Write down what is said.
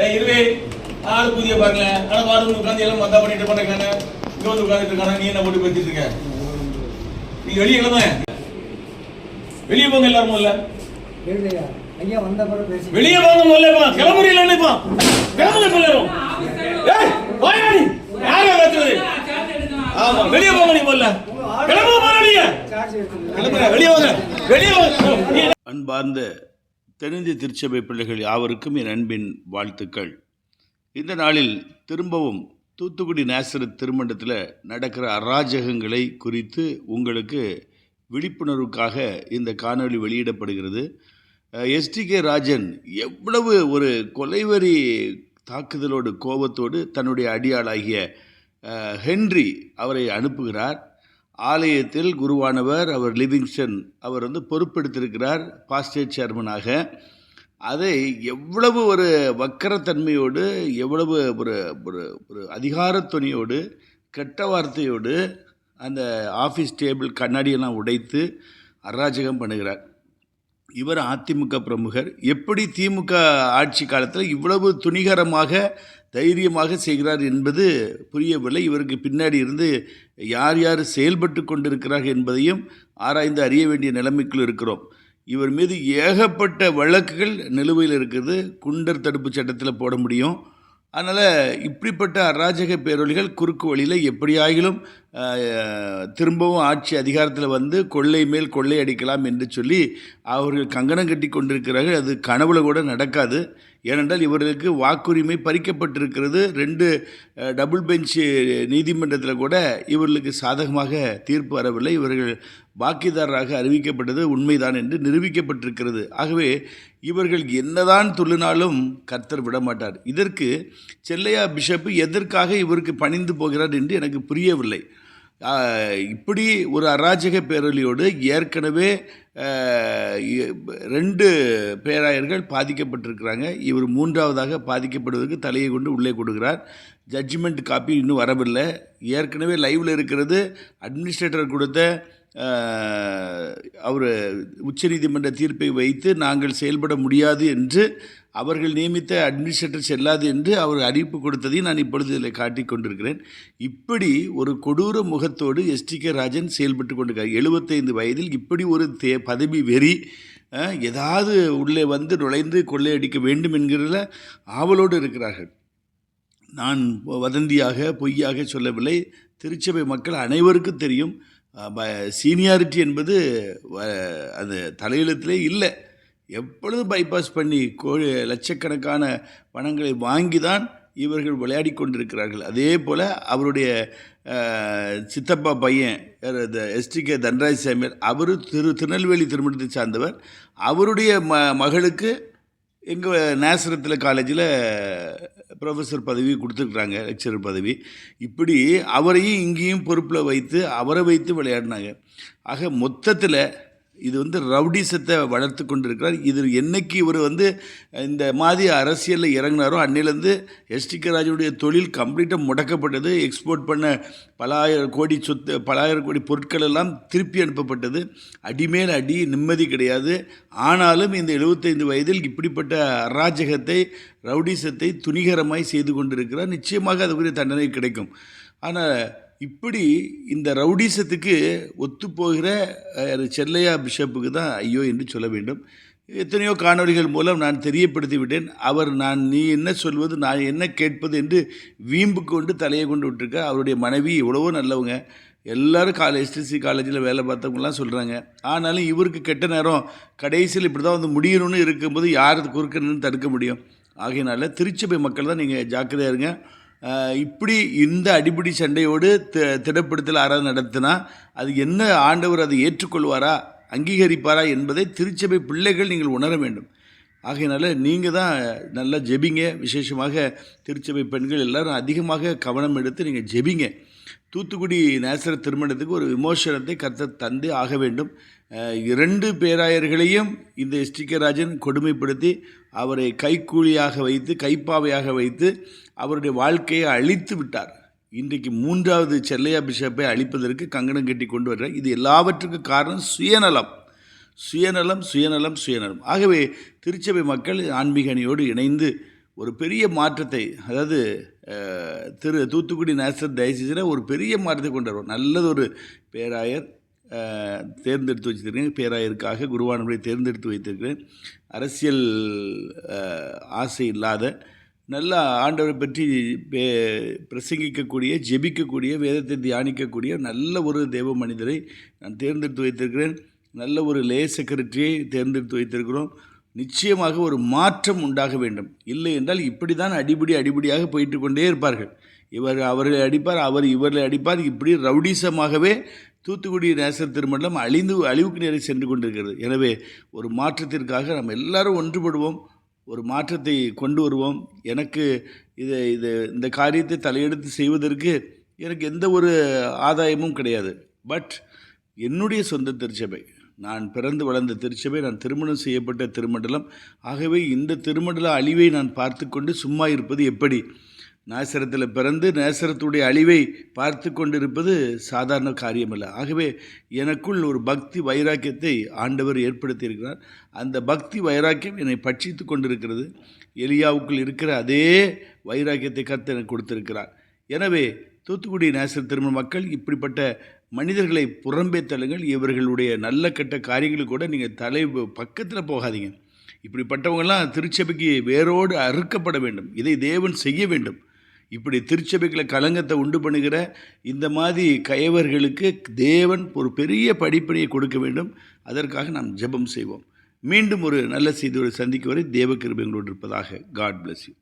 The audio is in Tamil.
ஏய் இருவே. ஆள் புதிய பாருங்களேன் ஆனா பாரு உட்காந்து எல்லாம் மத்தா பண்ணிட்டு பண்ணக்கான இங்க வந்து உட்காந்துட்டு இருக்கான? நீ என்ன போட்டு வச்சிட்டு இருக்க? நீ வெளியே கிளம்ப வெளியே போங்க எல்லாரும் முதல்ல. இல்லையா? ஐயா வந்த பிறகு பேசி வெளியே போங்க முதல்ல இப்போ கிளம்புறீங்களா இப்போ? கிளம்புங்க இப்ப எல்லாரும். ஏய் நீ. யாரா கத்துறது ஆமா வெளியே போங்க நீ முதல்ல. கிளம்புங்க கிளம்புங்க வெளியே வாங்க. வெளியே வாங்க. அன்பார்ந்த தென்னிந்திய திருச்சபை பிள்ளைகள் யாவருக்கும் என் அன்பின் வாழ்த்துக்கள். இந்த நாளில் திரும்பவும் தூத்துக்குடி நேசரத் திருமண்டத்தில் நடக்கிற அராஜகங்களை குறித்து உங்களுக்கு விழிப்புணர்வுக்காக இந்த காணொளி வெளியிடப்படுகிறது. எஸ்டிகே ராஜன் எவ்வளவு ஒரு கொலைவரி தாக்குதலோடு கோபத்தோடு தன்னுடைய அடியாளாகிய ஹென்றி அவரை அனுப்புகிறார். ஆலயத்தில் குருவானவர் அவர் லிவிங்ஸ்டன் அவர் வந்து பொறுப்பெடுத்திருக்கிறார் பாஸ்டேட் சேர்மனாக. அதை எவ்வளவு ஒரு வக்கரத்தன்மையோடு எவ்வளவு ஒரு ஒரு ஒரு அதிகாரத்துணியோடு கெட்ட வார்த்தையோடு அந்த ஆஃபீஸ் டேபிள் கண்ணாடியெல்லாம் உடைத்து அராஜகம் பண்ணுகிறார். இவர் அதிமுக பிரமுகர். எப்படி திமுக ஆட்சி காலத்தில் இவ்வளவு துணிகரமாக தைரியமாக செய்கிறார் என்பது புரியவில்லை. இவருக்கு பின்னாடி இருந்து யார் யார் செயல்பட்டு கொண்டிருக்கிறார்கள் என்பதையும் ஆராய்ந்து அறிய வேண்டிய நிலைமைக்குள் இருக்கிறோம். இவர் மீது ஏகப்பட்ட வழக்குகள் நிலுவையில் இருக்குது. குண்டர் தடுப்பு சட்டத்தில் போட முடியும். அதனால் இப்படிப்பட்ட அராஜக பேரொழிகள் குறுக்கு வழியில் எப்படியாகிலும் திரும்பவும் ஆட்சி அதிகாரத்தில் வந்து கொள்ளை மேல் கொள்ளை அடிக்கலாம் என்று சொல்லி அவர்கள் கங்கணம் கட்டி கொண்டிருக்கிறார்கள். அது கனவுல கூட நடக்காது. ஏனென்றால் இவர்களுக்கு வாக்குரிமை பறிக்கப்பட்டிருக்கிறது. ரெண்டு டபுள் பெஞ்ச் நீதிமன்றத்தில் கூட இவர்களுக்கு சாதகமாக தீர்ப்பு வரவில்லை. இவர்கள் பாக்கியதாரராக அறிவிக்கப்பட்டது உண்மைதான் என்று நிரூபிக்கப்பட்டிருக்கிறது. ஆகவே இவர்கள் என்னதான் துள்ளினாலும் கர்த்தர் விடமாட்டார். இதற்கு செல்லையா பிஷப்பு எதற்காக இவருக்கு பணிந்து போகிறார் என்று எனக்கு புரியவில்லை. இப்படி ஒரு அராஜக பேரொலியோடு ஏற்கனவே ரெண்டு பேராயர்கள் பாதிக்கப்பட்டிருக்கிறாங்க. இவர் மூன்றாவதாக பாதிக்கப்படுவதற்கு தலையை கொண்டு உள்ளே கொடுக்கிறார். ஜட்ஜ்மெண்ட் காப்பி இன்னும் வரவில்லை. ஏற்கனவே லைவில் இருக்கிறது. அட்மினிஸ்ட்ரேட்டர் கொடுத்த அவர் உச்சநீதிமன்ற தீர்ப்பை வைத்து நாங்கள் செயல்பட முடியாது என்று அவர்கள் நியமித்த அட்மினிஸ்ட்ரேட்டர் செல்லாது என்று அவர் அறிவிப்பு கொடுத்ததையும் நான் இப்பொழுது இதில் காட்டிக் கொண்டிருக்கிறேன். இப்படி ஒரு கொடூர முகத்தோடு எஸ்டிகே ராஜன் செயல்பட்டு கொண்டிருக்கார். எழுபத்தைந்து வயதில் இப்படி ஒரு தே பதவி வெறி ஏதாவது உள்ளே வந்து நுழைந்து கொள்ளையடிக்க வேண்டும் என்கிறதுல ஆவலோடு இருக்கிறார்கள். நான் வதந்தியாக பொய்யாக சொல்லவில்லை. திருச்சபை மக்கள் அனைவருக்கும் தெரியும். சீனியாரிட்டி என்பது வ- அது தலையெழுத்திலே இல்லை. எப்பொழுதும் பைபாஸ் பண்ணி கோழி லட்சக்கணக்கான பணங்களை வாங்கி தான் இவர்கள் விளையாடி கொண்டிருக்கிறார்கள். அதே போல் அவருடைய சித்தப்பா பையன் எஸ்டிகே தன்ராஜ் சாமியார் அவர் திரு திருநெல்வேலி திருமணத்தை சார்ந்தவர். அவருடைய ம மகளுக்கு எங்கள் நேசரத்தில் காலேஜில் ப்ரொஃபஸர் பதவி கொடுத்துருக்குறாங்க லெக்சரர் பதவி. இப்படி அவரையும் இங்கேயும் பொறுப்பில் வைத்து அவரை வைத்து விளையாடினாங்க. ஆக மொத்தத்தில் இது வந்து ரவுடிசத்தை வளர்த்து கொண்டிருக்கிறார். இது என்னைக்கு இவர் வந்து இந்த மாதிரி அரசியலில் இறங்கினாரோ அன்னிலேருந்து எஸ்டிகே ராஜுடைய தொழில் கம்ப்ளீட்டாக முடக்கப்பட்டது. எக்ஸ்போர்ட் பண்ண பலாயிரம் கோடி சொத்து பலாயிரம் கோடி பொருட்கள் எல்லாம் திருப்பி அனுப்பப்பட்டது. அடிமேல் அடி நிம்மதி கிடையாது. ஆனாலும் இந்த 75 வயதில் இப்படிப்பட்ட அராஜகத்தை ரவுடிசத்தை துணிகரமாய் செய்து கொண்டிருக்கிறார். நிச்சயமாக அதுக்குரிய தண்டனை கிடைக்கும். ஆனால் இப்படி இந்த ரவுடிசத்துக்கு ஒத்துப்போகிற செல்லையா பிஷப்புக்கு தான் ஐயோ என்று சொல்ல வேண்டும். எத்தனையோ காணொளிகள் மூலம் நான் தெரியப்படுத்தி விட்டேன் அவர் நான் நீ என்ன சொல்வது நான் என்ன கேட்பது என்று வீம்பு கொண்டு தலையை கொண்டு விட்டுருக்க. அவருடைய மனைவி எவ்வளவோ நல்லவங்க. எல்லாரும் காலேஜ் எஸ்டிசி காலேஜில் வேலை பார்த்தவங்கலாம் சொல்கிறாங்க ஆனாலும் இவருக்கு கெட்ட நேரம் கடைசியில் இப்படி தான் வந்து முடியணும்னு இருக்கும்போது யார் குறுக்கணும்னு தடுக்க முடியும்? ஆகையினால திருச்சபை மக்கள் தான் நீங்கள் ஜாக்கிரதையாக இருங்க. இப்படி இந்த அடிப்படை சண்டையோடு திடப்படுத்தல் ஆராதனை நடத்தினா அது என்ன ஆண்டவர் அதை ஏற்றுக்கொள்வாரா அங்கீகரிப்பாரா என்பதை திருச்சபை பிள்ளைகள் நீங்கள் உணர வேண்டும். ஆகையினால நீங்கள் தான் நல்லா ஜெபிங்க. விசேஷமாக திருச்சபை பெண்கள் எல்லாரும் அதிகமாக கவனம் எடுத்து நீங்கள் ஜெபிங்க. தூத்துக்குடி நேசர திருமணத்துக்கு ஒரு விமோசனத்தை கற்று தந்து ஆக வேண்டும். இரண்டு பேராயர்களையும் இந்த எஸ். ராஜன் கொடுமைப்படுத்தி அவரை கைக்கூலியாக வைத்து கைப்பாவையாக வைத்து அவருடைய வாழ்க்கையை அழித்து விட்டார். இன்றைக்கு மூன்றாவது செல்லையா பிஷப்பை அழிப்பதற்கு கங்கணம் கட்டி கொண்டு வர்றார் இது எல்லாவற்றுக்கும் காரணம் சுயநலம். சுயநலம் சுயநலம் சுயநலம். ஆகவே திருச்சபை மக்கள் ஆன்மீக அணியோடு இணைந்து ஒரு பெரிய மாற்றத்தை அதாவது திரு தூத்துக்குடி நேசர் தயசிசில் ஒரு பெரிய மாற்றத்தை கொண்டு வருவோம் நல்லது ஒரு பேராயர் தேர்ந்தெடுத்து வச்சிருக்கேன் பேராயருக்காக குருவானவரை தேர்ந்தெடுத்து வைத்திருக்கிறேன். அரசியல் ஆசை இல்லாத நல்ல ஆண்டவரை பற்றி பே- பிரசங்கிக்கக்கூடிய ஜெபிக்கக்கூடிய வேதத்தை தியானிக்கக்கூடிய நல்ல ஒரு தேவ மனிதரை நான் தேர்ந்தெடுத்து வைத்திருக்கிறேன். நல்ல ஒரு லே செக்ரட்டரியை தேர்ந்தெடுத்து வைத்திருக்கிறோம். நிச்சயமாக ஒரு மாற்றம் உண்டாக வேண்டும். இல்லை என்றால் இப்படி தான் அடிப்படி அடிப்படியாக போயிட்டு கொண்டே இருப்பார்கள். இவர் அவர்களை அடிப்பார் அவர் இவர்களை அடிப்பார். இப்படி ரவுடிசமாகவே தூத்துக்குடி நேசர் திருமண்டலம் அழிந்து அழிவுக்கு நேரே சென்று கொண்டிருக்கிறது. எனவே ஒரு மாற்றத்திற்காக நம்ம எல்லாரும் ஒன்றுபடுவோம் ஒரு மாற்றத்தை கொண்டு வருவோம். எனக்கு இது இது இந்த காரியத்தை தலையெடுத்து செய்வதற்கு எனக்கு எந்த ஒரு ஆதாயமும் கிடையாது. பட் என்னுடைய சொந்த திருச்சபை நான் பிறந்து வளர்ந்த திருச்சபை நான் திருமணம் செய்யப்பட்ட திருமண்டலம். ஆகவே இந்த திருமண்டல அழிவை நான் பார்த்து கொண்டு சும்மா இருப்பது எப்படி? நாசரத்தில் பிறந்து நேசரத்துடைய அழிவை பார்த்து கொண்டிருப்பது சாதாரண காரியமல்ல. ஆகவே எனக்குள் ஒரு பக்தி வைராக்கியத்தை ஆண்டவர் ஏற்படுத்தியிருக்கிறார். அந்த பக்தி வைராக்கியம் என்னை பட்சித்து கொண்டிருக்கிறது. எலியாவுக்குள் இருக்கிற அதே வைராக்கியத்தை கற்று எனக்கு கொடுத்திருக்கிறார். எனவே தூத்துக்குடி நேசர் திருமண மக்கள் இப்படிப்பட்ட மனிதர்களை புறம்பே தள்ளுங்கள். இவர்களுடைய நல்ல கெட்ட காரியங்களுக்கு கூட நீங்கள் தலை பக்கத்தில் போகாதீங்க. இப்படிப்பட்டவங்கெல்லாம் திருச்சபைக்கு வேரோடு அறுக்கப்பட வேண்டும். இதை தேவன் செய்ய வேண்டும். இப்படி திருச்சபைகளை கலங்கத்தை உண்டு பண்ணுகிற இந்த மாதிரி கயவர்களுக்கு தேவன் ஒரு பெரிய படிப்பினையை கொடுக்க வேண்டும். அதற்காக நாம் ஜெபம் செய்வோம். மீண்டும் ஒரு நல்ல செய்தியோடு சந்திக்கும் வரை தேவ கிருபங்களோடு இருப்பதாக காட் பிளஸ் யூ